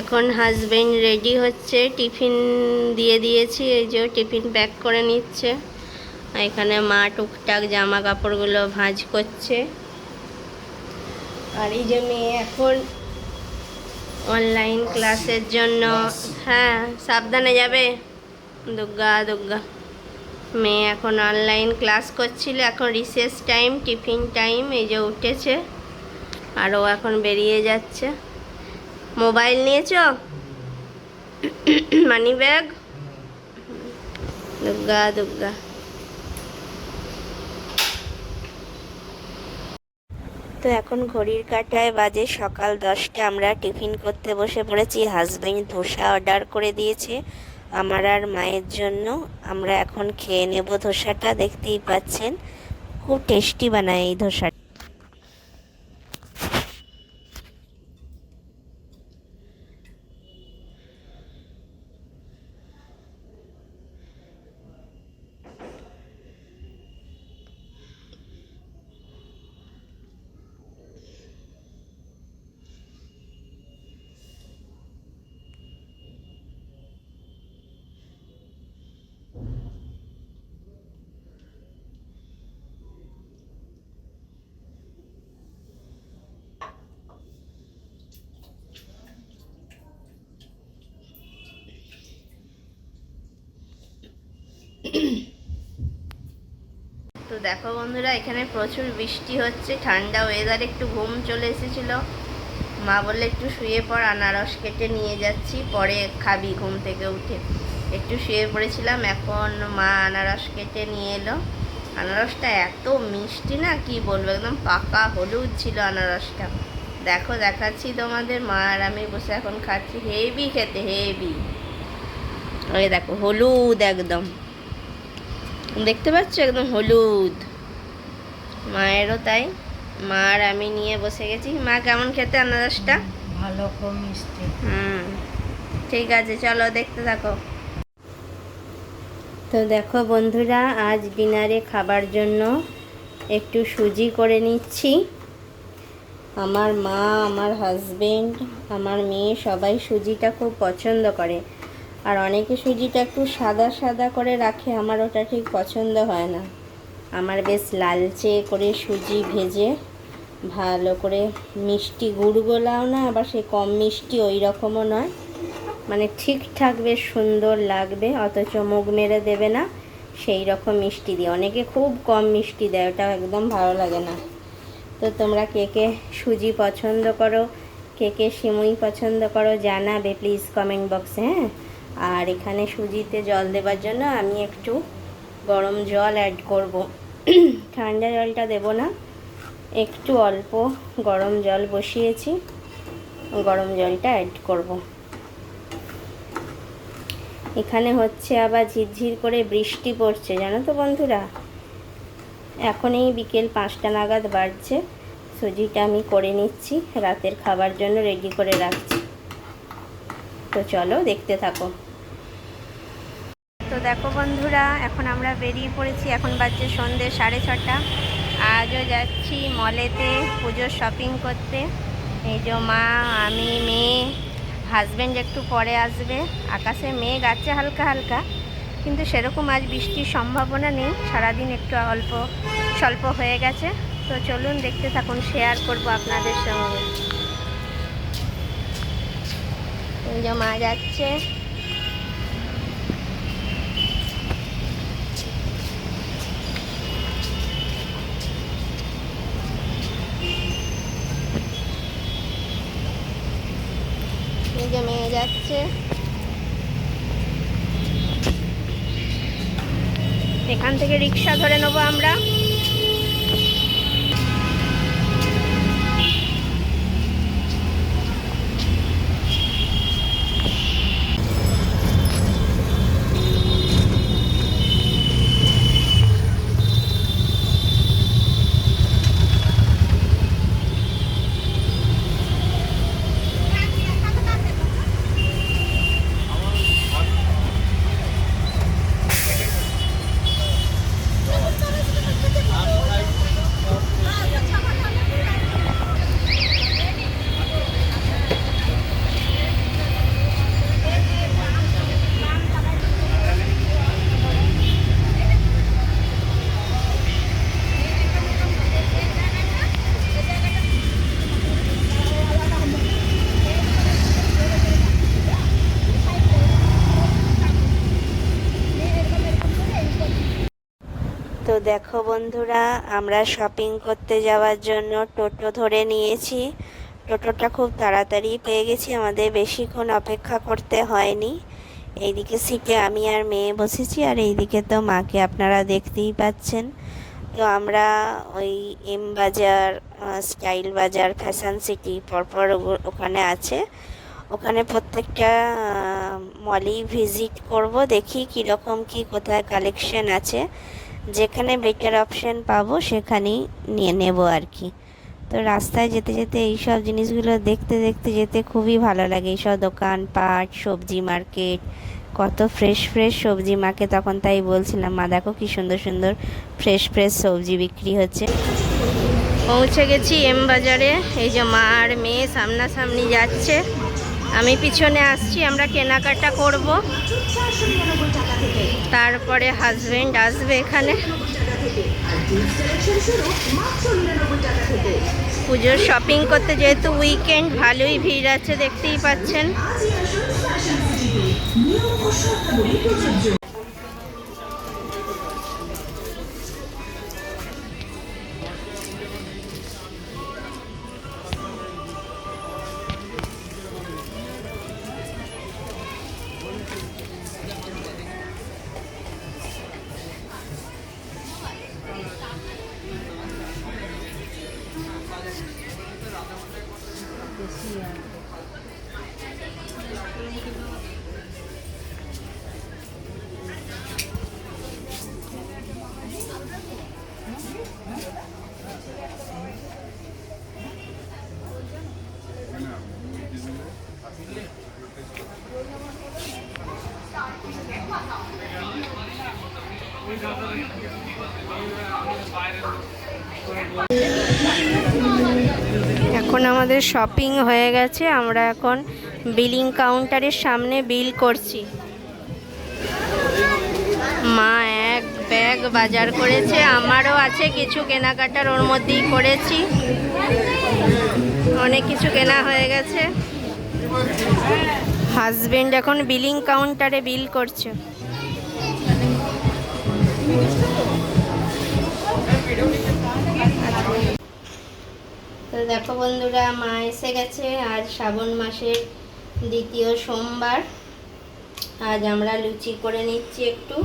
এখন husband ready হচ্ছে tiffin দিয়ে দিয়েছি এই যে টিফিন প্যাক করে নিচ্ছে। আর এখানে মা টুকটাক জামা কাপড়গুলো ভাঁজ করছে। আর এই যে মেয়ে এখন অনলাইন ক্লাসের জন্য হ্যাঁ সাবধানে যাবে। দুর্গা দুর্গা মেয়ে এখন অনলাইন ক্লাস করছিল এখন রিসেস টাইম টিফিন টাইম এই যে উঠেছে। আরও এখন বেরিয়ে যাচ্ছে। মোবাইল নিয়েছ? Money bag? দুর্গা দুর্গা তো এখন ঘড়ির কাঁটায় বাজে সকাল দশটা। আমরা টিফিন করতে বসে পড়েছি। হাজবেন্ড ধোসা অর্ডার করে দিয়েছে আমার আর মায়ের জন্য। আমরা এখন খেয়ে নেব ধোসাটা, দেখতেই পাচ্ছেন। খুব টেস্টি বানায় এই ধোসাটা। তো দেখো বন্ধুরা, এখানে প্রচুর বৃষ্টি হচ্ছে, ঠান্ডা ওয়েদার একটু ঘুম চলে এসেছিল। মা বললে, একটু শুয়ে পড়, আনারস কেটে নিয়ে যাচ্ছি, পরে খাবি ঘুম থেকে উঠে। একটু শুয়ে পড়েছিলাম, এখন মা আনারস কেটে নিয়ে এলো। আনারসটা এত মিষ্টি না, কি বলব, একদম পাকা হলুদ ছিল আনারসটা। দেখো, দেখাচ্ছি তোমাদের, মা আর আমি বসে এখন খাচ্ছি হেভি খেতে হেভি ওই দেখো, হলুদ একদম। দেখতে পাচ্ছ? একদম হলুদ। মায়েরও তাই। মা আর আমি নিয়ে বসে গেছি। মা কেমন খেতে আনারসটা? ভালো খুব মিষ্টি। হুম ঠিক আছে চলো দেখতে থাকো। তো দেখো বন্ধুরা আজ ডিনারে খাবার জন্য একটু সুজি করে নিচ্ছি। আমার মা আমার হাজবেন্ড আমার মেয়ে সবাই সুজিটা খুব পছন্দ করে। আর অনেকে সুজিটা একটু সাদা সাদা করে রাখে, আমার ওটা ঠিক পছন্দ হয় না। আমার বেশ লালচে করে সুজি ভেজে, ভালো করে মিষ্টি গুড় গোলাও না, আবার সে কম মিষ্টি ওই রকমও নয়। মানে ঠিকঠাক বেশ সুন্দর লাগবে, অথচ মুখ মেরে দেবে না, সেই রকম মিষ্টি দিয়ে। অনেকে খুব কম মিষ্টি দেয় ওটা একদম ভালো লাগে না। তো তোমরা কে কে সুজি পছন্দ করো, কে কে সিমুই পছন্দ করো, জানাবে প্লিজ কমেন্ট বক্সে হ্যাঁ? আর এখানে সুজিতে জল দেবার জন্য আমি একটু গরম জল অ্যাড করব। ঠান্ডা জলটা দেব না। একটু অল্প গরম জল বসিয়েছি। গরম জলটা অ্যাড করব। এখানে হচ্ছে আবার ঝিরঝির করে বৃষ্টি পড়ছে, জানো তো বন্ধুরা? এখন এই বিকেল পাঁচটা নাগাদ বাড়ছে সুজিটা আমি করে নিচ্ছি, রাতের খাবার জন্য রেডি করে রাখছি। তো চলো দেখতে থাকো। তো দেখো বন্ধুরা, এখন আমরা বেরিয়ে পড়েছি, এখন বাজছে সন্ধ্যে সাড়ে ছটা। আজও যাচ্ছি মলেতে পুজোর শপিং করতে। এই যে মা, আমি, মেয়ে হাজব্যান্ড একটু পরে আসবে। আকাশে মেঘ আছে হালকা হালকা, কিন্তু সেরকম আজ বৃষ্টির সম্ভাবনা নেই। সারাদিন একটু অল্প, স্বল্প হয়ে গেছে। তো চলুন দেখতে থাকুন শেয়ার করব আপনাদের সঙ্গে। এই যে মা যাচ্ছে এই যে মেয়ে যাচ্ছে। এখান থেকে রিক্সা ধরে নেব আমরা। দেখো বন্ধুরা, আমরা শপিং করতে যাওয়ার জন্য টোটো ধরে নিয়েছি। টোটোটা খুব তাড়াতাড়ি পেয়ে গেছি, আমাদের বেশিক্ষণ অপেক্ষা করতে হয়নি। এইদিকে সিটে আমি আর মেয়ে বসেছি, আর এইদিকে তো মাকে আপনারা দেখতেই পাচ্ছেন। তো আমরা ওই এম বাজার স্টাইল বাজার ফ্যাশন সিটি পরপর ওখানে আছে। ওখানে প্রত্যেকটা মলই ভিজিট করব, দেখি কীরকম কি কোথায় কালেকশন আছে। যেখানে বেটার অপশন পাবো সেখানেই নিয়ে নেব আর কি। তো রাস্তায় যেতে যেতে এই সব জিনিসগুলো দেখতে দেখতে যেতে খুবই ভালো লাগে। এইসব দোকান পাট, সবজি মার্কেট, কত ফ্রেশ ফ্রেশ সবজি মাকে তখন তাই বলছিলাম, মা, দেখো কি সুন্দর সুন্দর ফ্রেশ ফ্রেশ সবজি বিক্রি হচ্ছে। পৌঁছে গেছি এম বাজারে। এই যে মা আর মেয়ে সামনাসামনি যাচ্ছে। আমি পিছনে আসছি, আমরা কেনাকাটা করব। তারপরে হাজবেন্ড আসবে এখানে। পুজোর শপিং করতে যেহেতু উইকেন্ড ভালোই ভিড় আছে, দেখতেই পাচ্ছেন। এখন আমাদের শপিং হয়ে গেছে, আমরা এখন বিলিং কাউন্টারের সামনে বিল করছি। মা এক ব্যাগ বাজার করেছে, আমারও আছে, কিছু কেনাকাটার ওর মধ্যেই করেছি। অনেক কিছু কেনা হয়ে গেছে। হাজবেন্ড এখন বিলিং কাউন্টারে বিল করছে। তো দেখো বন্ধুরা, মা এসে গেছে আজ শ্রাবণ মাসের দ্বিতীয় সোমবার। আজ আমরা লুচি করে নিচ্ছি একটু।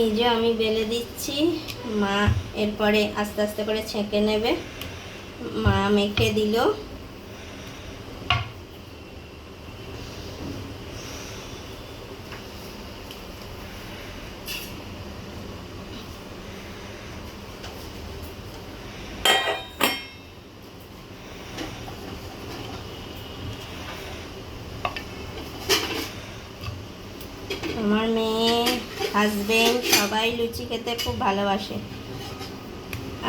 এই যে আমি বেলে দিচ্ছি। মা এরপরে আস্তে আস্তে করে ছেঁকে নেবে। মা মেখে দিল আমার মেয়ে হাজবেন্ড সবাই লুচি খেতে খুব ভালোবাসে।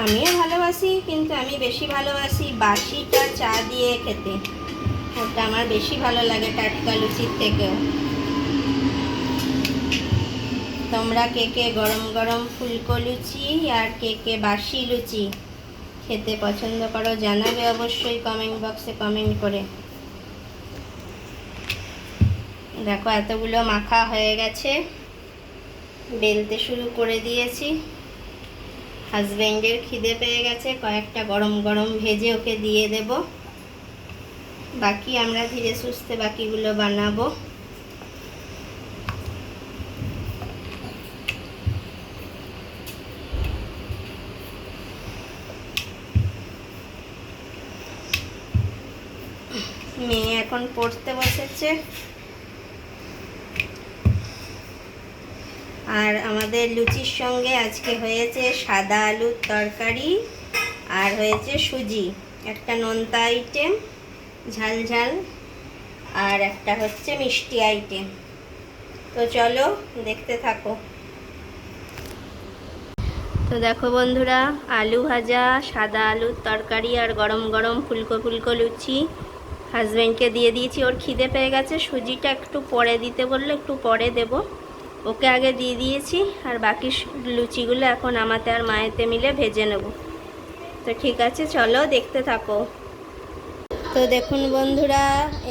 আমিও ভালোবাসি, কিন্তু আমি বেশি ভালোবাসি বাসিটা চা দিয়ে খেতে। ওটা আমার বেশি ভালো লাগে টাটকা লুচির থেকেও। তোমরা কে কে গরম গরম ফুলকো লুচি আর কে কে বাসি লুচি খেতে পছন্দ করো জানাবে অবশ্যই কমেন্ট বক্সে কমেন্ট করে। দেখো এতগুলো মাখা হয়ে গেছে। বেলতে শুরু করে দিয়েছি। হাজব্যান্ডের খিদে পেয়ে গেছে, কয়েকটা গরম গরম ভেজে ওকে দিয়ে দেব। বাকি আমরা ধীরে সুস্থে বাকিগুলো বানাবো। মেয়ে এখন পড়তে বসেছে। আর আমাদের লুচির সঙ্গে আজকে হয়েছে সাদা আলুর তরকারি আর হয়েছে সুজি। একটা নোনতা আইটেম ঝাল ঝাল, আর একটা হচ্ছে মিষ্টি আইটেম তো চলো দেখতে থাকো। তো দেখো বন্ধুরা, আলু ভাজা, সাদা আলুর তরকারি আর গরম গরম ফুলকো ফুলকো লুচি। হাজব্যান্ডকে দিয়ে দিয়েছি, ওর খিদে পেয়ে গেছে। সুজিটা একটু পরে দিতে বললে, একটু পরে দেব। ওকে আগে দিয়ে দিয়েছি, আর বাকি লুচিগুলো এখন আমাতে আর মায়েতে মিলে ভেজে নেব। তো ঠিক আছে, চলো দেখতে থাকো। তো দেখুন বন্ধুরা,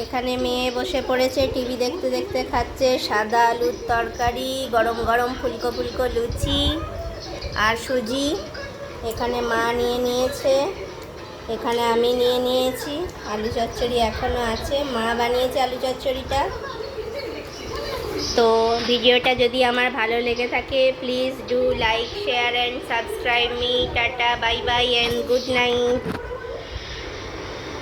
এখানে মেয়ে বসে পড়েছে, টিভি দেখতে দেখতে খাচ্ছে, সাদা আলুর তরকারি, গরম গরম ফুলকো ফুলকো লুচি আর সুজি। এখানে মা নিয়ে নিয়েছে, এখানে আমি নিয়ে নিয়েছি। আলু চচ্চড়ি এখনও আছে, মা বানিয়েছে আলু চচ্চড়িটা। তো ভিডিওটা যদি আমার ভালো লেগে থাকে please do like share and subscribe me tata bye bye and good night